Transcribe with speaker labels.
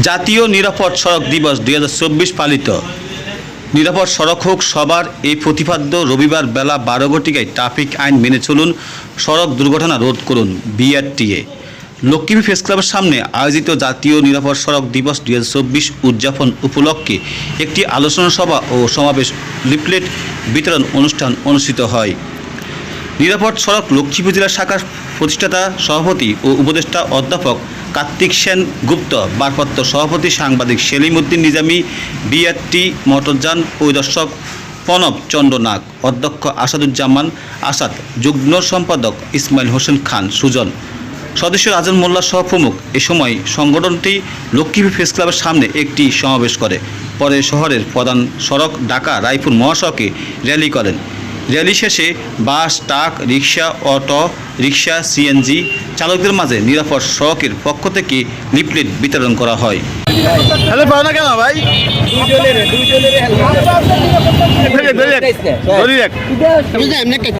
Speaker 1: জাতীয় নিরাপদ সড়ক দিবস দুই হাজার চব্বিশ পালিত। নিরাপদ সড়ক হোক, সবার এই প্রতিপাদ্য রবিবার বেলা বারো ঘটিকায় ট্রাফিক আইন মেনে চলুন, সড়ক দুর্ঘটনা রোধ করুন বিআরটিএ। লক্ষ্মী প্রেস ক্লাবের সামনে আয়োজিত জাতীয় নিরাপদ সড়ক দিবস দুই হাজার চব্বিশ উদযাপন উপলক্ষে একটি আলোচনা সভা ও সমাবেশ লিফলেট বিতরণ অনুষ্ঠান অনুষ্ঠিত হয়। নিরাপদ সড়ক লক্ষ্মীপুর জেলা শাখার প্রতিষ্ঠাতা, সভাপতি ও উপদেষ্টা অধ্যাপক কার্তিক সেন গুপ্ত ভারপ্রাপ্ত সভাপতি সাংবাদিক সেলিম উদ্দিন নিজামী, বিআরটি মোটরযান পরিদর্শক প্রণব চন্দ্র নাগ, অধ্যক্ষ আসাদুজ্জামান আসাদ, যুগ্ম সম্পাদক ইসমাইল হোসেন খান, সুজন। সদস্য রাজন মোল্লা সহ প্রমুখ। এ সময় সংগঠনটি লক্ষ্মীপুর প্রেস ক্লাবের সামনে একটি সমাবেশ করে। পরে শহরের প্রধান সড়ক ঢাকা রায়পুর মহাসড়কে র্যালি করেন। র্যালি শেষে বাস ট্রাক রিক্সা অটো রিক্সা সিএনজি চালকদের মাঝে নিরাপদ সড়কের পক্ষ থেকে লিফলেট বিতরণ করা হয়।
Speaker 2: হ্যালো পাও না কেন? ভাই।